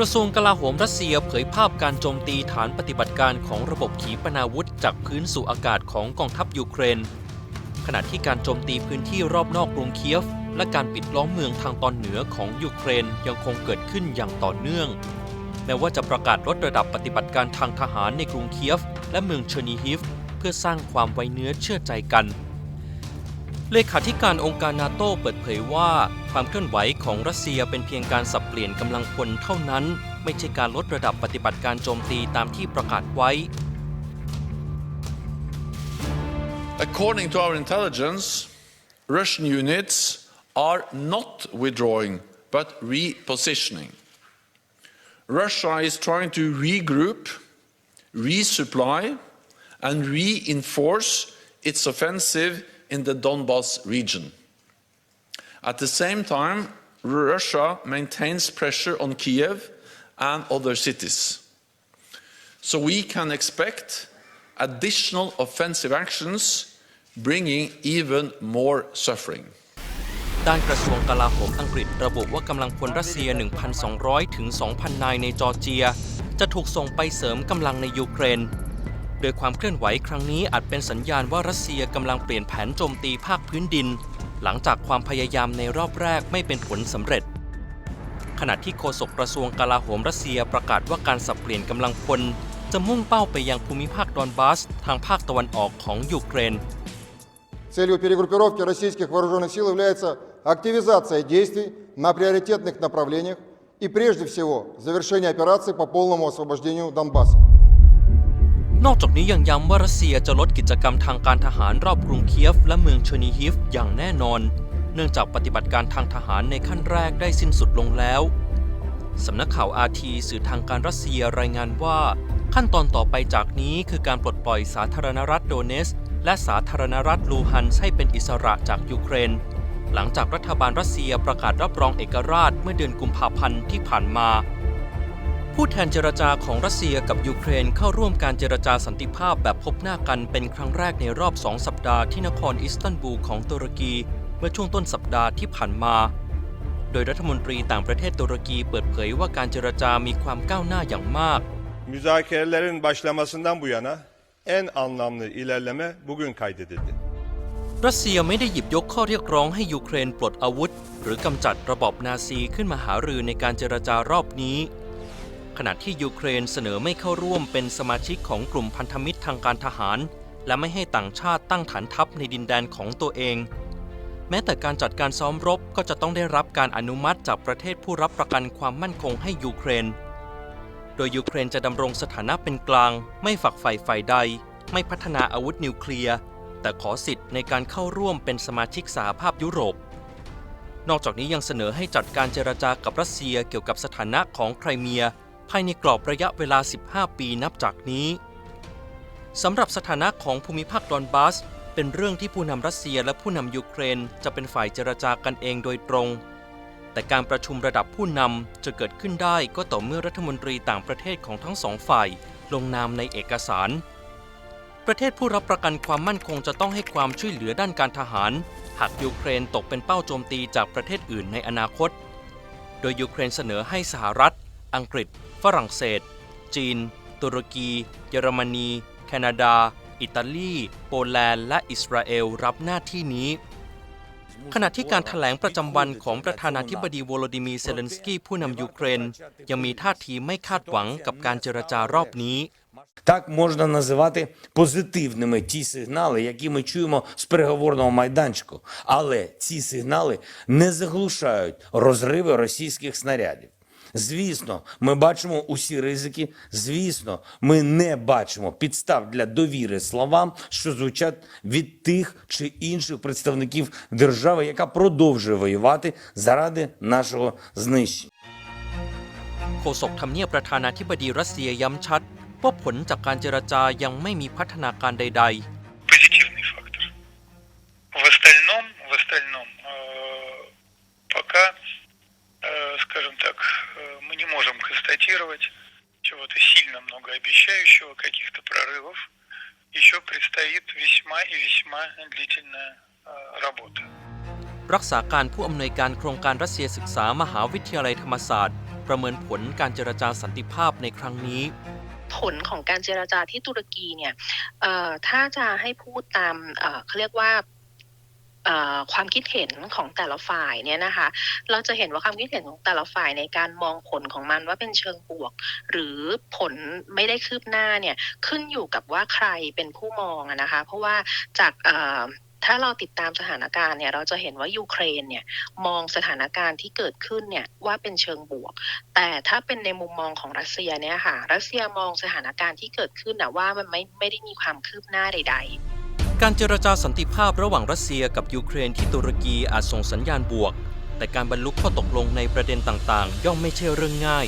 ระทรวงกลาโหมรัสเซียเผยภาพการโจมตีฐานปฏิบัติการของระบบขีปนาวุธจากพื้นสู่อากาศของกองทัพยูเครน ขณะที่การโจมตีพื้นที่รอบนอกกรุงเคียฟ และการปิดล้อมเมืองทางตอนเหนือของยูเครนยังคงเกิดขึ้นอย่างต่อเนื่อง แม้ว่าจะประกาศลดระดับปฏิบัติการทางทหารในกรุงเคียฟ และเมืองเชอร์นีฮิฟ เพื่อสร้างความไว้เนื้อเชื่อใจกัน เลขาธิการองค์การนาโต้เปิดเผยว่า ความเคลื่อนไหวของรัสเซียเป็นเพียงการสับเปลี่ยนกำลังพลเท่านั้น ไม่ใช่การลดระดับปฏิบัติการโจมตีตามที่ประกาศไว้ According to our intelligence, Russian units are not withdrawing but repositioning. Russia is trying to regroup, resupply, and reinforce its offensive in the Donbas region. At the same time, Russia maintains pressure on Kiev and other cities. So we can expect additional offensive actions bringing even more suffering. ด้านกระทรวงกลาโหมอังกฤษระบุว่ากำลังพลรัสเซีย 1,200 ถึง 2,000 นายในจอร์เจีย จะถูกส่งไปเสริมกำลังในยูเครน โดยความเคลื่อนไหวครั้งนี้อาจเป็นสัญญาณว่ารัสเซียกำลังเปลี่ยนแผนโจมตีภาคพื้นดิน หลังจากความพยายามในรอบแรกไม่เป็นผลสำเร็จ ขณะที่โฆษกกระทรวงกลาโหมรัสเซียประกาศว่าการสับเปลี่ยนกำลังพล จะมุ่งเป้าไปยังภูมิภาคดอนบาส ทางภาคตะวันออกของยูเครน Целью перегруппировки российских вооруженных сил является активизация действий на приоритетных направлениях и прежде всего завершение операции по полному освобождению Донбасса. นอกจากนี้ยังย้ำว่ารัสเซียจะลดกิจกรรมทางการทหารรอบกรุงเคียฟ และเมืองเชอร์นีฮิฟอย่างแน่นอน เนื่องจากปฏิบัติการทางทหารในขั้นแรกได้สิ้นสุดลงแล้วสำนักข่าวอาทีสื่อทางการรัสเซียรายงานว่า ขั้นตอนต่อไปจากนี้คือการปลดปล่อยสาธารณรัฐโดเนส และสาธารณรัฐลูฮันให้เป็นอิสระจากยูเครน หลังจากรัฐบาลรัสเซียประกาศรับรองเอกราชเมื่อเดือนกุมภาพันธ์ที่ผ่านมา ผู้แทนเจรจาของรัสเซียกับยูเครนเข้าร่วมการเจรจาสันติภาพแบบพบหน้ากันเป็นครั้งแรกในรอบสองสัปดาห์ที่นครอิสตันบูลของตุรกีเมื่อช่วงต้นสัปดาห์ที่ผ่านมา โดยรัฐมนตรีต่างประเทศตุรกีเปิดเผยว่าการเจรจามีความก้าวหน้าอย่างมาก Müzakerelerin başlamasından bu yana en anlamlı ilerleme bugün kaydedildi. รัสเซียไม่ได้หยิบยกข้อเรียกร้องให้ยูเครนปลดอาวุธ หรือกำจัดระบอบนาซีขึ้นมาหารือในการเจรจารอบนี้ ขณะที่ยูเครนเสนอไม่เข้าร่วมเป็นสมาชิกของกลุ่มพันธมิตรทางการทหาร และไม่ให้ต่างชาติตั้งฐานทัพในดินแดนของตัวเอง แม้แต่การจัดการซ้อมรบก็จะต้องได้รับการอนุมัติจากประเทศผู้รับประกันความมั่นคงให้ยูเครน โดยยูเครนจะดำรงสถานะเป็นกลาง ไม่ฝักใฝ่ฝ่ายใด ไม่พัฒนาอาวุธนิวเคลียร์แต่ขอสิทธิ์ในการเข้าร่วมเป็นสมาชิกสหภาพยุโรป นอกจากนี้ยังเสนอให้จัดการเจรจากับรัสเซียเกี่ยวกับสถานะของไครเมีย ภายในกรอบระยะเวลา 15 ปีนับจากนี้สำหรับสถานะของภูมิภาคดอนบาส เป็นเรื่องที่ผู้นำรัสเซียและผู้นำยูเครนจะเป็นฝ่ายเจรจากันเองโดยตรง แต่การประชุมระดับผู้นำจะเกิดขึ้นได้ก็ต่อเมื่อรัฐมนตรีต่างประเทศของทั้งสองฝ่าย ลงนามในเอกสาร ประเทศผู้รับประกันความมั่นคงจะต้องให้ความช่วยเหลือด้านการทหาร หากยูเครนตกเป็นเป้าโจมตีจากประเทศอื่นในอนาคต โดยยูเครนเสนอให้สหรัฐ อังกฤษ ฝรั่งเศส จีน ตุรกี เยอรมนี แคนาดา อิตาลี โปแลนด์ และอิสราเอลรับหน้าที่นี้ ขณะที่การถแถลงประจำวันของประธานาธิบดีโวโลดิมีร์เซเลนสกี้ผู้นำยูเครน ยังมีท่าทีไม่คาดหวังกับการเจรจารอบนี้ Так можна називати позитивними ті сигнали, які ми чуємо з переговорного майданчику. Але ці сигнали не заглушають розриви російських снарядів. Звісно, ми бачимо усі ризики. Звісно, ми не бачимо підстав для довіри словам, що звучать від тих чи інших представників держави, яка продовжує воювати заради нашого знищення. โฆษกทำเนียบประธานาธิบดีรัสเซียย้ำชัดว่าผลจากการเจรจายังไม่มีพัฒนาการใด позитивный констатировать чего-то сильно многообещающего, каких-то прорывов. Еще предстоит весьма и весьма длительная э, работа. ๆ รักษาการผู้อำนวยการโครงการรัสเซียศึกษามหาวิทยาลัยธรรมศาสตร์ ประเมินผลการเจรจาสันติภาพในครั้งนี้ ผลของการเจรจาที่ตุรกีเนี่ยเอ่อถ้าจะให้พูดตามเอ่อเขาเรียกว่าเอ่อ ความคิดเห็นของแต่ละฝ่ายเนี่ยนะคะ เราจะเห็นว่าความคิดเห็นของแต่ละฝ่ายในการมองผลของมันว่าเป็นเชิงบวก หรือผลไม่ได้คืบหน้าเนี่ยขึ้นอยู่กับว่าใครเป็นผู้มองนะคะ เพราะว่าจากถ้าเราติดตามสถานการณ์เนี่ยเราจะเห็นว่ายูเครนเนี่ยมองสถานการณ์ที่เกิดขึ้นเนี่ยว่าเป็นเชิงบวก แต่ถ้าเป็นในมุมมองของรัสเซียเนี่ยค่ะรัสเซียมองสถานการณ์ที่เกิดขึ้นนะว่ามันไม่ไม่ได้มีความคืบหน้าใด ๆ การเจรจาสันติภาพระหว่างรัสเซียกับยูเครนที่ตุรกีอาจส่งสัญญาณบวก แต่การบรรลุข้อตกลงในประเด็นต่างๆ ย่อมไม่ใช่เรื่องง่าย